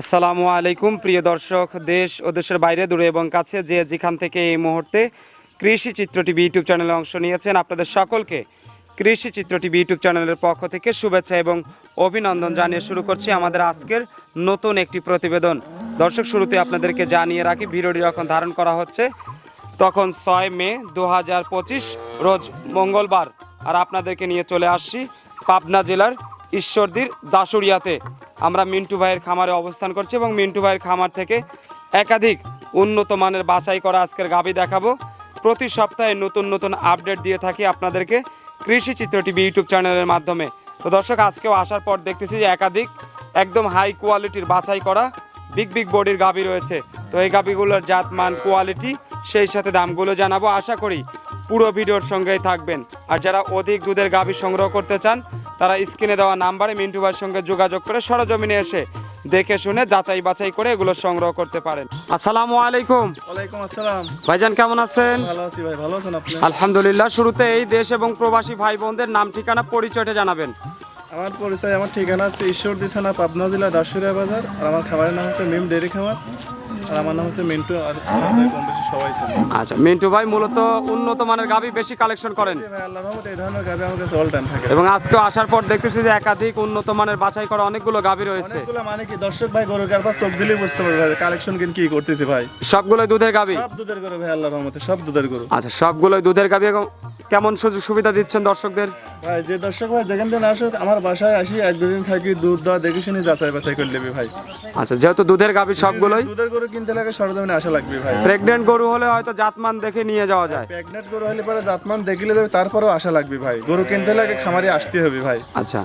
আসসালামু আলাইকুম, প্রিয় দর্শক, দেশ ও দেশের বাইরে, দূরে এবং কাছে যে যেখান থেকে এই মুহূর্তে কৃষি চিত্র টিভি ইউটিউব চ্যানেলে অংশ নিয়েছেন আপনাদের সকলকে কৃষি চিত্র টিভি ইউটিউব চ্যানেলের পক্ষ থেকে শুভেচ্ছা এবং অভিনন্দন জানিয়ে শুরু করছি আমাদের আজকের নতুন একটি প্রতিবেদন। দর্শক, শুরুতে আপনাদেরকে জানিয়ে রাখি, ভিডিওটি যখন ধারণ করা হচ্ছে, তখন ছয় মে দু হাজার পঁচিশ, রোজ মঙ্গলবার। আর আপনাদেরকে নিয়ে চলে আসছি পাবনা জেলার ঈশ্বরদীর দাসুরিয়াতে আমরা মিন্টু ভাইয়ের খামারে অবস্থান করছি এবং মিন্টু ভাইয়ের খামার থেকে একাধিক উন্নত মানের বাছাই করা আজকের গাবি দেখাবো। প্রতি সপ্তাহে নতুন নতুন আপডেট দিয়ে থাকি আপনাদেরকে কৃষি চিত্র টিভি ইউটিউব চ্যানেলের মাধ্যমে। তো দর্শক, আজকেও আসার পর দেখতেছি যে একাধিক একদম হাই কোয়ালিটির বাছাই করা বিগ বিগ বডির গাবি রয়েছে। তো এই গাবিগুলোর জাত মান কোয়ালিটি, সেই সাথে দামগুলো জানাব। আশা করি পুরো ভিডিওর সঙ্গেই থাকবেন। আর যারা অধিক দুধের গাভী সংগ্রহ করতে চান তারা স্ক্রিনে দেওয়া নাম্বারে মিন্টু ভাইয়ের সঙ্গে যোগাযোগ করে সরজমিনে এসে দেখে শুনে যাচাই বাছাই করে এগুলো সংগ্রহ করতে পারেন। আসসালামু আলাইকুম। ওয়ালাইকুম আসসালাম। ভাইজান কেমন আছেন? ভালো আছি ভাই ভালো আছেন আপনি? আলহামদুলিল্লাহ শুরুতে এই দেশ এবং প্রবাসী ভাই বোনদের নাম ঠিকানা পরিচয়টা জানাবেন। আমার পরিচয় আমার ঠিকানা হচ্ছে ঈশ্বরদী থানা পাবনা জেলা দাসুরিয়া বাজার। আর আমার খাবারের নাম হচ্ছে মিম ডেরি খামার। আর আমার নাম হচ্ছে মিন্টু আর কম বেশি সবাই চেনে আচ্ছা মিন্টু ভাই মূলত উন্নত মানের গাভী বেশি কালেকশন করেন? ভাই আল্লাহ রহমতে এই ধরনের গাভি আমার কাছে অল টাইম থাকে। এবং আজকেও আসার পর দেখতেছি যে একাধিক উন্নত মানের বাছাই করা অনেকগুলো গাভী রয়েছে। অনেকগুলো মানে কি দর্শক ভাই গরু কারবার চোখ দিলেই বুঝতে পারবে ভাই কালেকশন কিন কি করতেছি ভাই। সবগুলোই দুধের গাবি সব দুধের গরু ভাই আল্লাহ রহমতে সব দুধের গরু। আচ্ছা সবগুলোই দুধের গাভী এবং কেমন সুযোগ সুবিধা দিচ্ছেন দর্শকদের? ভাই যে দর্শক ভাই যেখান থেকে আসুক আমার বাসায় আসি এক দুদিন থাকি দুধ দেওয়া দেখে শুনে যাচাই বাছাই করে নেবি ভাই। আচ্ছা যেহেতু দুধের গাবি সবগুলোই। দুধের গরু কিনতে লাগে সরজমিনে আসা লাগবে ভাই। প্রেগনেন্ট গরু হলে হয়তো জাতমান দেখে নিয়ে যাওয়া যায়। প্রেগনেন্ট গরু হলে পরে জাতমান দেখলে যাবে তারপরেও আশা লাগবে ভাই। গরু কিনতে লাগে খামারে আসতে হবে ভাই। আচ্ছা।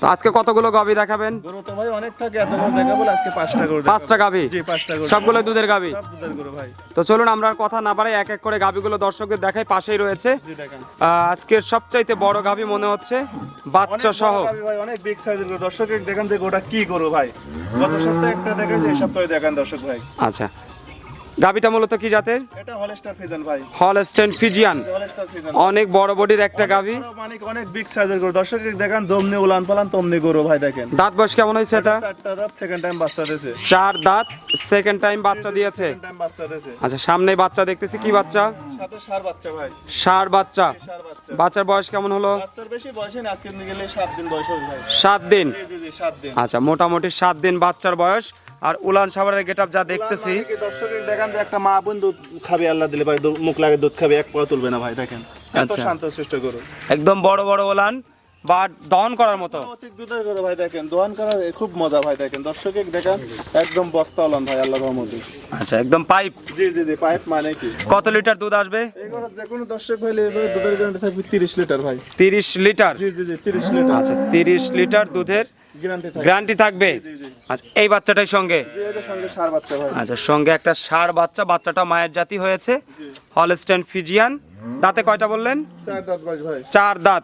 তো আজকে কতগুলো গাভী দেখাবেন? ভাই অনেক থাকে এত দেখাবো আজকে পাঁচটা গরু পাঁচটা গাভী জি পাঁচটা গরু। সবগুলো দুধের গাভী সব দুধের গরু ভাই। তো চলুন আমরা কথা না বাড়াই এক এক করে গাভীগুলো দর্শকদের দেখাই পাশেই রয়েছে। জি দেখেন। আজকের সবচাইতে বড় গাভী মনে হচ্ছে বাচ্চা সহ ভাই অনেক বিগ সাইজের গরু। দর্শক দেখেন যে গোটা কি গরু ভাই। গত সপ্তাহে একটা দেখাইছে এই সপ্তাহে দেখেন দর্শক ভাই। আচ্ছা গাভীটা মূলত কি জাতের? এটা হলস্টার ফিজন ভাই। ফিজিয়ান। হলস্টার ফিজন অনেক বড় বডির একটা গাবি। মানে অনেক বিগ সাইজের গরু। দর্শক দেখেন জমনি উলান পালান তমনি গরু ভাই দেখেন। দাঁত বয়স কেমন হয়েছে এটা? চারটা দাঁত সেকেন্ড টাইম বাচ্চা দিয়েছে। চার দাঁত সেকেন্ড টাইম বাচ্চা দিয়েছে। আচ্ছা সামনে বাচ্চা দেখতেছি কি বাচ্চা? সাথে সার বাচ্চা ভাই। সার বাচ্চা। বাচ্চার বয়স কেমন হলো? বাচ্চার বেশি বয়সে না আজকে গেলে সাত দিন বয়স হবে ভাই। সাত দিন। জি জি জি সাত দিন। আচ্ছা মোটামুটি সাত দিন বাচ্চার বয়স। আর উলান সাবারের গেট যা দেখতেছি। মানে কি দর্শক দেখান যে একটা মা বোন দুধ খাবে আল্লাহ দিলে ভাই মুখ লাগে দুধ খাবে এক পা তুলবে না ভাই দেখেন। এত আচ্ছা। শান্ত শিষ্ট গরু। একদম বড় বড় উলান বা দহন করার মতো। অতিক দুধের গরু ভাই দেখেন দোয়ান করা খুব মজা ভাই দেখেন। দর্শক দেখান একদম বস্তা হলাম ভাই আল্লাহ রহমতে। আচ্ছা একদম পাইপ। জি জি জি পাইপ মানে কি? কত লিটার দুধ আসবে? এই গরু যে কোনো দর্শক ভাই এবারে দুধের গ্যারান্টি থাকবে তিরিশ লিটার ভাই। তিরিশ লিটার? জি জি জি তিরিশ লিটার। আচ্ছা তিরিশ লিটার দুধের গ্যারান্টি থাকবে। আচ্ছা এই বাচ্চাটাই সঙ্গে? সার আচ্ছা সঙ্গে একটা ষাঁড় বাচ্চা বাচ্চাটা মায়ের জাতি হয়েছে। হলস্টেন ফিজিয়ান দাঁতে কয়টা বললেন? চার দাঁত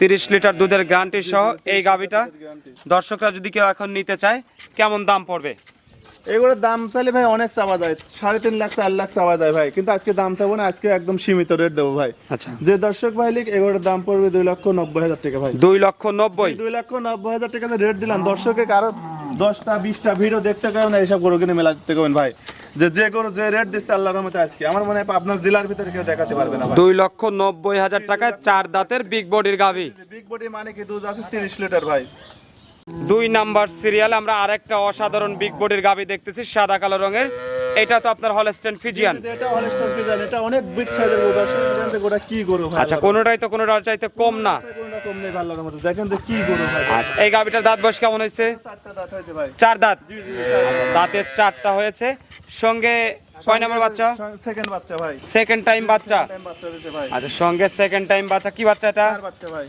তিরিশ লিটার দুধের গ্যারান্টি সহ এই গাভিটা। দর্শকরা যদি কেউ এখন নিতে চায় কেমন দাম পড়বে? এগুলোর দাম চাইলে ভাই অনেক চাওয়া যায়। সাড়ে তিন লাখ চার লাখ চাওয়া যায় ভাই। কিন্তু আজকে দাম চাবো না আজকে একদম সীমিত রেট দেবো ভাই। আচ্ছা। যে দর্শক ভাই লিখ এগুলোর দাম পড়বে দুই লক্ষ নব্বই হাজার টাকা ভাই। দুই লক্ষ নব্বই? দুই লক্ষ নব্বই হাজার টাকা রেট দিলাম দর্শকে কারও দশটা বিশটা ভিডিও দেখতে পাবেন না এইসব গরু কিনে মেলা দেখতে পাবেন ভাই। যে যে গরু যে রেট দিচ্ছে আল্লাহর রহমতে আজকে। আমার মনে হয় আপনার জেলার ভিতরে কেউ দেখাতে পারবে না দুই লক্ষ নব্বই হাজার টাকায় চার দাঁতের বিগ বডির গাভি। বিগ বডি মানে কি দুধ আছে তিরিশ লিটার ভাই। দুই নাম্বার সিরিয়াল আমরা আরেকটা অসাধারণ বিগ বডির গাবি দেখতেছি সাদা কালো রঙের। এটা তো আপনার হলস্টেন ফিজিয়ান এটা হলস্টার পিজান এটা অনেক বিগ সাইজের গরু দর্শক জানতে গোটা কি গরু ভাই আচ্ছা কোনোটাই তো কোনোটার চাইতে কম না। কোনো নেই ভালো মতো দেখেন তো কি গরু ভাই আচ্ছা এই গাভিটার দাঁত বয়স কেমন হয়েছে? চারটা দাঁত হয়েছে ভাই। চার দাঁত? জি জি আচ্ছা দাঁতের চারটা হয়েছে। সঙ্গে কয় নাম্বার বাচ্চা? সেকেন্ড বাচ্চা ভাই। সেকেন্ড টাইম বাচ্চা? আচ্ছা সঙ্গে সেকেন্ড টাইম বাচ্চা কি বাচ্চা এটা? বাচ্চা ভাই।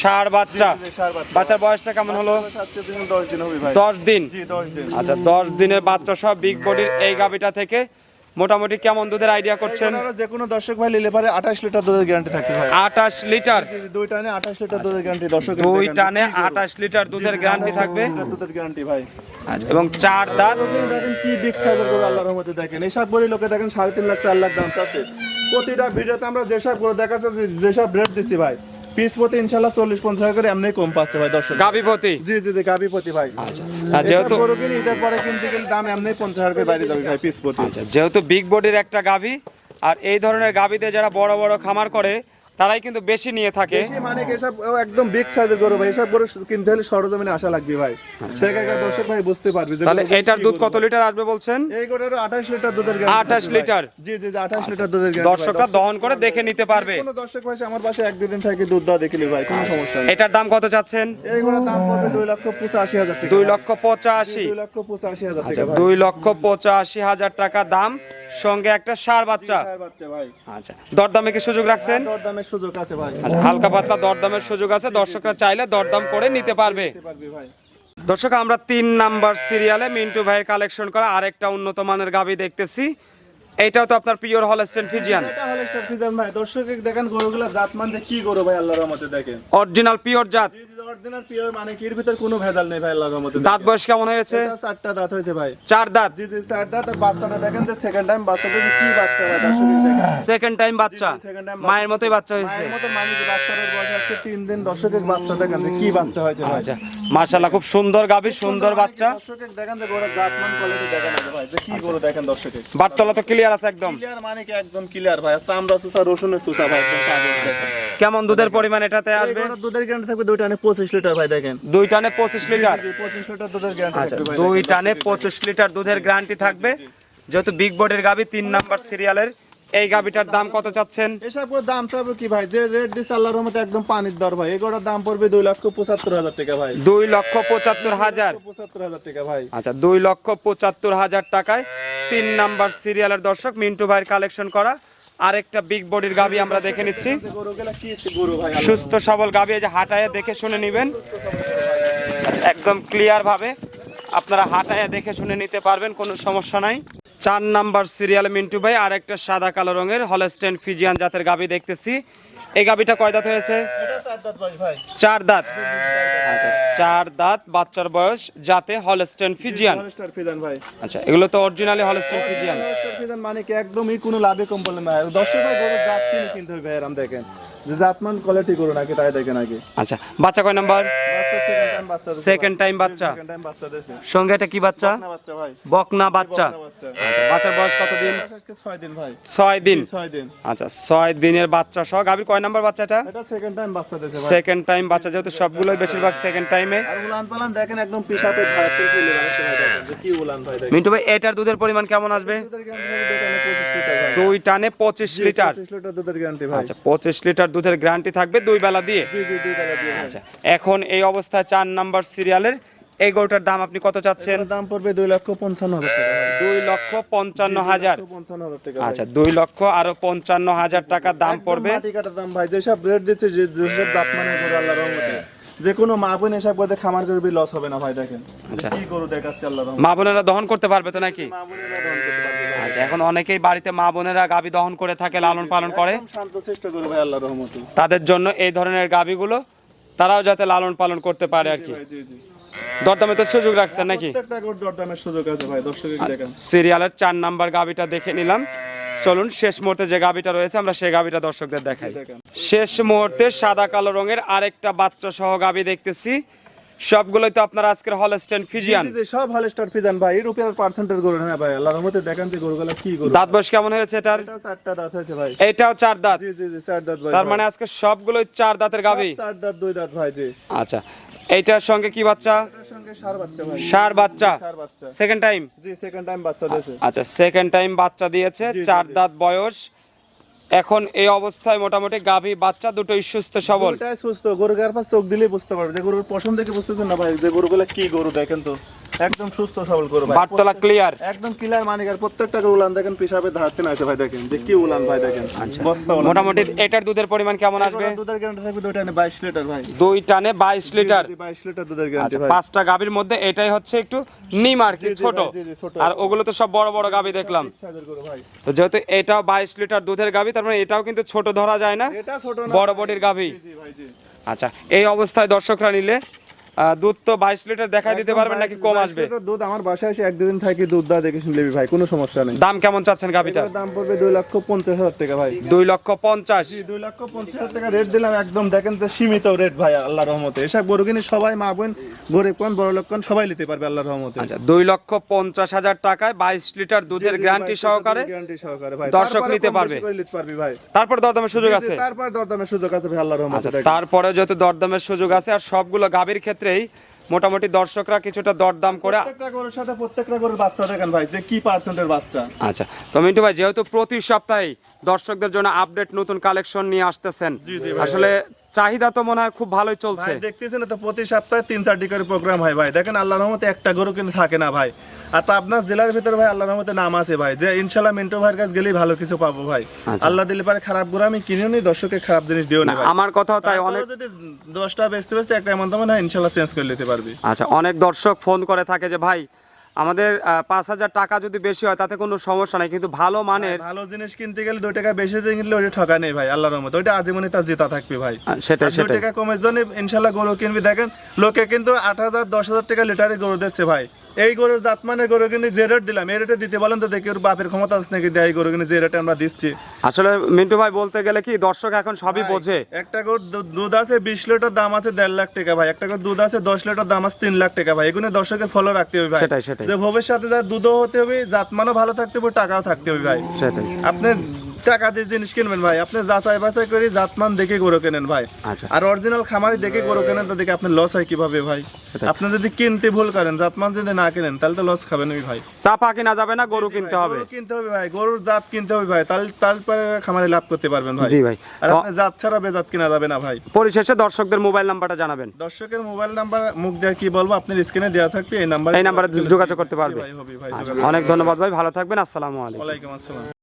ষাঁড় বাচ্চা। বাচ্চার বয়সটা কেমন হলো? দশ দিন আচ্ছা দশ দিনের বাচ্চা সব বিগ বডির এই গাভিটা থেকে মোটামুটি কেমন দুধের আইডিয়া করছেন? যে কোনো দর্শক ভাই নিলে পারে আঠাশ লিটার দুধের গ্যারান্টি থাকে ভাই। আটাশ লিটার? দুই টানে আঠাশ লিটার দুধের গ্যারান্টি দর্শক দুই টানে আটাশ লিটার দুধের গ্যারান্টি থাকবে? দুধের গ্যারান্টি ভাই। আচ্ছা এবং চার দাঁত? দেখেন কি বিগ সাইজের করে আল্লাহর রহমতে দেখেন। এসব বলি লোকে দেখেন সাড়ে তিন লাখ চার লাখ দাম চাচ্ছে। প্রতিটা ভিডিওতে আমরা যেসব করে দেখাচ্ছে যেসব রেট দিচ্ছি ভাই। পিস প্রতি ইনশাল্লাহ চল্লিশ পঞ্চাশ হাজার করে এমনি কম পাচ্ছে ভাই দর্শক। গাবিপতি জি জি জি গাবিপতি ভাই। আচ্ছা আর যেহেতু গরু কিনে এটার পরে কিনতে গেলে দাম এমনি পঞ্চাশ হাজার করে বাইরে যাবে ভাই পিস প্রতি আচ্ছা যেহেতু বিগ বডির একটা গাভী আর এই ধরনের গাবিতে যারা বড় বড় খামার করে তারাই কিন্তু বেশি নিয়ে থাকে। বেশি মানে এসব একদম বিগ সাইজের গরু ভাই। এসব গরু কিনতে হলে সরজমিনে আসা লাগবে ভাই। সেখানে দর্শক ভাই বুঝতে পারবে তাহলে এটার দুধ কত লিটার আসবে বলছেন? এই গরুর 28 লিটার দুধের গ্যারান্টি 28 লিটার? জি জি জি 28 লিটার দুধের গ্যারান্টি দর্শকরা দহন করে দেখে নিতে পারবে। কোনো দর্শক ভাই আমার পাশে এক দুদিন থেকে দুধ দাও ভাই কোনো সমস্যা নেই। এটার দাম কত চাচ্ছেন? এই গরুর দাম পড়বে 2 লক্ষ 85 হাজার টাকা। দুই লক্ষ পঁচাশি। 2 লক্ষ 85 হাজার আচ্ছা টাকা ভাই। দুই লক্ষ পঁচাশি হাজার টাকা দাম। সঙ্গে একটা সার বাচ্চা। আচ্ছা দরদামে কি সুযোগ রাখছেন? দরদামের সুযোগ আছে ভাই। আচ্ছা হালকা পাতলা দরদামের সুযোগ আছে। দর্শকরা চাইলে দরদাম করে নিতে পারবে। ভাই। দর্শক আমরা তিন নাম্বার সিরিয়ালে মিন্টু ভাইয়ের কালেকশন করা আরেকটা উন্নত মানের গাবি দেখতেছি। এইটাও তো আপনার পিওর হলস্টেন ফিজিয়ান। এটা হলো স্টার ভাই। দর্শক দেখেন গরুগুলা জাত মানতে কি গরু ভাই আল্লাহর রহমতে দেখেন। অরিজিনাল পিওর জাত। জি অরিজিনাল পিওর মানে কি এর ভিতর কোনো ভেজাল নেই ভাই আল্লাহর রহমতে দাঁত বয়স কেমন হয়েছে? চারটা দাঁত হয়েছে ভাই। চার দাঁত? জি জি চার দাঁত আর বাচ্চাটা দেখেন যে সেকেন্ড টাইম বাচ্চাটা যে কি বাচ্চা ভাই দর্শক দেখেন। সেকেন্ড টাইম বাচ্চা? জি, second time মায়ের মতোই বাচ্চা হয়েছে? মায়ের মতো মানে বাচ্চাটার বয়স আজকে তিন দিন দর্শকের বাচ্চা দেখেন যে কি বাচ্চা হয়েছে ভাই। আচ্ছা খুব সুন্দর গাবি সুন্দর বাচ্চা। দর্শকের দেখেন যে গোড়া জাতমান কোয়ালিটি দেখেন ভাই। যে কি গরু দেখেন দর্শকের বাটতলা তো ক্লিয়ার আছে একদম। ক্লিয়ার মানে কি একদম ক্লিয়ার ভাই? চামড়া চুষা রসুনের চুষা ভাই একদম কাগজ দেখেন। কেমন দুধের পরিমাণ এটাতে আসবে? দুধের গ্যারান্টি থাকবে দুই টানে পঁচিশ লিটার ভাই দেখেন। দুই টানে পঁচিশ লিটার? পঁচিশ লিটার দুধের গ্যারান্টি আচ্ছা থাকবে দুই টানে পঁচিশ লিটার দুধের গ্যারান্টি থাকবে। যেহেতু বিগ বোর্ডের গাবি তিন নাম্বার সিরিয়ালের এই গাবিটার দাম কত চাচ্ছেন? এসব করে দাম চাবে কি ভাই? যে রেট দিচ্ছে আল্লাহর রহমতে একদম পানির দর ভাই। এগুলোর দাম পড়বে দুই লক্ষ পঁচাত্তর হাজার টাকা ভাই। দুই লক্ষ পঁচাত্তর হাজার। পঁচাত্তর হাজার টাকা ভাই। আচ্ছা দুই লক্ষ পঁচাত্তর হাজার টাকায় তিন নাম্বার সিরিয়ালের দর্শক মিন্টু ভাইয়ের কালেকশন করা আরেকটা বিগ বডির গাবি আমরা দেখে নিচ্ছি। সুস্থ সবল গাবি যে হাঁটায় দেখে শুনে নেবেন। একদম ক্লিয়ার ভাবে আপনারা হাঁটায় দেখে শুনে নিতে পারবেন কোনো সমস্যা নাই। চার নাম্বার সিরিয়াল মিন্টু ভাই আর একটা সাদা কালো রঙের হলস্টেন ফিজিয়ান জাতের গাবি দেখতেছি। এই গাবিটা কয় দাঁত হয়েছে? চার দাঁত চার দাঁত। চার দাঁত বাচ্চার বয়স জাতে হলস্টেন ফিজিয়ান। ভাই। আচ্ছা এগুলো তো অরিজিনালি হলস্টেন ফিজিয়ান। মানে কি একদমই কোনো লাভে কম বলে না। দর্শক ভাই গরু জাত কিনতে হবে ভাই আরাম দেখেন। যে জাতমান কোয়ালিটি গরু নাকি তাই দেখেন আগে আচ্ছা বাচ্চা কয় নাম্বার? সেকেন্ড টাইম বাচ্চা সঙ্গে এটা কি বাচ্চা? বকনা বাচ্চা আচ্ছা বাচ্চার বয়স কতদিন? আজকে ছয় দিন ভাই। ছয় দিন। ছয় দিন। আচ্ছা ছয় দিনের বাচ্চা সহ। গাভীর কয় নাম্বার বাচ্চাটা? এটা সেকেন্ড টাইম বাচ্চা সেকেন্ড টাইম বাচ্চা যেহেতু সবগুলোই বেশিরভাগ সেকেন্ড টাইমে দেখেন একদম দেখেন মিন্টু ভাই এটার দুধের পরিমাণ কেমন আসবে? দুই টানে পঁচিশ লিটার। লিটার দুধের গ্যারান্টি আচ্ছা পঁচিশ লিটার দুধের গ্যারান্টি থাকবে দুই বেলা দিয়ে? আচ্ছা এখন এই অবস্থায় চার নাম্বার সিরিয়ালের এই গরুটার দাম আপনি কত চাচ্ছেন? দাম পড়বে দুই লক্ষ পঞ্চান্ন হাজার দুই লক্ষ পঞ্চান্ন হাজার। আচ্ছা দুই লক্ষ আরও পঞ্চান্ন হাজার টাকা দাম পড়বে। দাম ভাই। যেসব রেট দিচ্ছে যে যেসব জাত মানে করে আল্লাহর রহমতে। যে কোনো মা বোন এসব করতে খামার করবি লস হবে না ভাই দেখেন। আচ্ছা। কি গরু দেখাচ্ছে রহমতে। মা বোনেরা দহন করতে পারবে তো নাকি? মা বোনেরা দহন করতে। আচ্ছা এখন অনেকেই বাড়িতে মা বোনেরা গাভী দহন করে থাকে লালন পালন করে। শান্ত চেষ্টা করবে ভাই রহমতে। তাদের জন্য এই ধরনের গাভীগুলো তারাও যাতে লালন পালন করতে পারে আর কি। দরদামে তো সুযোগ রাখছেন নাকি? দরদামের সুযোগ আছে ভাই দর্শকের সিরিয়ালের চার নাম্বার গাভীটা দেখে নিলাম। চলুন শেষ মুহূর্তে যে গাভীটা রয়েছে আমরা সেই গাভীটা দর্শকদের দেখাই। শেষ মুহূর্তে সাদা কালো রঙের আরেকটা বাচ্চা সহ গাভী দেখতেছি। সবগুলোই তো আপনার আজকের হলস্টেন ফিজিয়ান জি, জি, সব হল স্টার ফিদান ভাই। এর উপরে পার্সেন্টের গরু হ্যাঁ ভাই? আল্লাহর রহমতে দেখেন যে গরুগুলো কি গরু। দাঁত বয়স কেমন হয়েছে এটার? এটাও চারটা দাঁত হয়েছে ভাই। এটাও চার দাঁত? জি জি জি চার দাঁত ভাই তার মানে আজকে সবগুলোই চার দাঁতের গাভী? চার দাঁত দুই দাঁত ভাই জি। আচ্ছা এইটার সঙ্গে কি বাচ্চা? এটার সঙ্গে সার বাচ্চা ভাই। সার বাচ্চা? সার বাচ্চা। সেকেন্ড টাইম জি সেকেন্ড টাইম বাচ্চা দিয়েছে। আচ্ছা সেকেন্ড টাইম বাচ্চা দিয়েছে চার দাঁত বয়স। এখন এই অবস্থায় মোটামুটি গাভী, বাচ্চা দুটোই সুস্থ, সবল। সুস্থ গরু গার চোখ দিলে বুঝতে পারবে। যে গরুর পশম দেখে বুঝতে না ভাই, যে গরুগুলো কি গরু দেখেন তো? একদম সুস্থ সবল ভাই। বাটতলা ক্লিয়ার একদম ক্লিয়ার মানিকার। প্রত্যেকটা উলান দেখেন পিসাবে ধারতে না ভাই দেখেন। যে কি উলান ভাই দেখেন। বস্তা উলান। মোটামুটি এটার দুধের পরিমাণ কেমন আসবে? দুধের গ্যারান্টি থাকবে দুইটা এনে 22 লিটার ভাই। দুই টানে বাইশ লিটার। 22 লিটার দুধের গ্যারান্টি আচ্ছা ভাই। পাঁচটা গাভীর মধ্যে এটাই হচ্ছে একটু নিম আর কি ছোট। আর ওগুলো তো সব বড় বড় গাভী দেখলাম। তো যেহেতু এটাও বাইশ লিটার দুধের গাভী তার মানে এটাও কিন্তু ছোট ধরা যায় না। এটা ছোট না বড় বডির জি। আচ্ছা এই অবস্থায় দর্শকরা নিলে দুধ তো বাইশ লিটার দেখাই দিতে পারবেন নাকি কম আসবে? দুধ আমার বাসায় এসে এক দুদিন থাকি দুধ দা দেখে শুনে নিবি ভাই কোনো সমস্যা নেই। দাম কেমন চাচ্ছেন গাভিটার? দাম পড়বে দুই লক্ষ পঞ্চাশ হাজার টাকা ভাই। দুই লক্ষ পঞ্চাশ। দুই লক্ষ পঞ্চাশ হাজার টাকা রেট দিলাম একদম দেখেন তো সীমিত রেট ভাই আল্লাহ রহমতে। এসব গরু কিনে সবাই মা বোন গরিব কোন বড় লোক কোন সবাই নিতে পারবে আল্লাহ রহমতে। আচ্ছা দুই লক্ষ পঞ্চাশ হাজার টাকায় বাইশ লিটার দুধের গ্যারান্টি সহকারে গ্যারান্টি সহকারে ভাই। দর্শক নিতে পারবে। ভাই। তারপর দরদামের সুযোগ আছে? তারপর দরদামের সুযোগ আছে ভাই আল্লাহ রহমতে আচ্ছা তারপরে যেহেতু দরদামের সুযোগ আছে আর সবগুলো গাভীর ক্ষেত্রেই মোটামুটি দর্শকরা কিছুটা দরদাম করে প্রত্যেকটা গরুর সাথে প্রত্যেকটা গরুর বাচ্চা দেখেন ভাই যে কি পার্সেন্টের বাচ্চা আচ্ছা তো মিন্টু ভাই যেহেতু প্রতি সপ্তাহে দর্শকদের জন্য আপডেট নতুন কালেকশন নিয়ে আসতেছেন। আসলে চাহিদা তো মনে হয় খুব ভালোই চলছে। ভাই দেখতেছেন তো প্রতি সপ্তাহে তিন চারটি করে প্রোগ্রাম হয় ভাই। দেখেন আল্লাহ রহমতে একটা গরু কিন্তু থাকে না ভাই। আর তা আপনার জেলার ভিতরে ভাই আল্লাহ রহমতে নাম আছে ভাই। যে ইনশাল্লাহ মিন্টু ভাইয়ের কাছে গেলেই ভালো কিছু পাবো ভাই। আচ্ছা। আল্লাহ দিলে পারে খারাপ গরু আমি কিনে নি দর্শকের খারাপ জিনিস দিও না, আমার কথা তাই অনেক যদি দশটা বেচতে বেচতে একটা এমন তো না ইনশাল্লাহ চেঞ্জ করে নিতে পারবি। আচ্ছা অনেক দর্শক ফোন করে থাকে যে ভাই আমাদের পাঁচ হাজার টাকা যদি বেশি হয় তাতে কোনো সমস্যা নাই। কিন্তু ভালো মানের ভালো জিনিস কিনতে গেলে দুই টাকা বেশি দিয়ে কিনলে ওইটা ঠকা নেই ভাই আল্লাহর রহমত। ওইটা আজীবনে তার জেতা থাকবে ভাই। সেটা সেটাই টাকা কমের জন্য ইনশাল্লাহ গরু কিনবি। দেখেন লোকে কিন্তু আট হাজার দশ হাজার টাকা লিটারে গরু দিচ্ছে ভাই। এই গরু জাত মানে গরু কিনে যে রেট দিলাম এই রেটে দিতে বলেন তো দেখি ওর বাপের ক্ষমতা আছে নাকি দেয় গরু কিনে যে রেটে আমরা দিচ্ছি। আসলে মিন্টু ভাই বলতে গেলে কি দর্শক এখন সবই বোঝে। একটা গরুর দুধ আছে বিশ লিটার দাম আছে দেড় লাখ টাকা ভাই। একটা গরুর দুধ আছে দশ লিটার দাম আছে তিন লাখ টাকা ভাই। এগুলো দর্শকের ফলো রাখতে হবে ভাই। সেটাই, সেটাই। যে ভবিষ্যতে যা দুধও হতে হবে জাতমানও ভালো থাকতে হবে টাকাও থাকতে হবে ভাই। সেটাই। আপনি টাকা দিয়ে জিনিস কিনবেন ভাই। আপনি যাচাই বাছাই করে জাতমান দেখে গরু কেনেন ভাই। আচ্ছা। আর অরিজিনাল খামারি দেখে গরু কেনেন তো দেখে আপনার লস হয় কীভাবে ভাই? আপনি যদি কিনতে ভুল করেন জাতমান যদি না কেনেন তাহলে তো লস খাবেন ওই ভাই। চাপা কিনা যাবে না গরু কিনতে হবে। কিনতে হবে ভাই গরুর জাত কিনতে হবে ভাই তাহলে তারপরে খামারে লাভ করতে পারবেন ভাই। জি ভাই। আর আপনি জাত ছাড়া বেজাত কিনা যাবে না ভাই। পরিশেষে দর্শকদের মোবাইল নাম্বারটা জানাবেন। দর্শকের মোবাইল নাম্বার মুখ দিয়ে কি বলব আপনার স্ক্রিনে দেওয়া থাকবে এই নাম্বার এই নাম্বারে যোগাযোগ করতে পারবে। ভাই ভাই আচ্ছা, অনেক ধন্যবাদ ভাই ভালো থাকবেন আসসালামু আলাইকুম। ওয়ালাইকুম আসসালাম।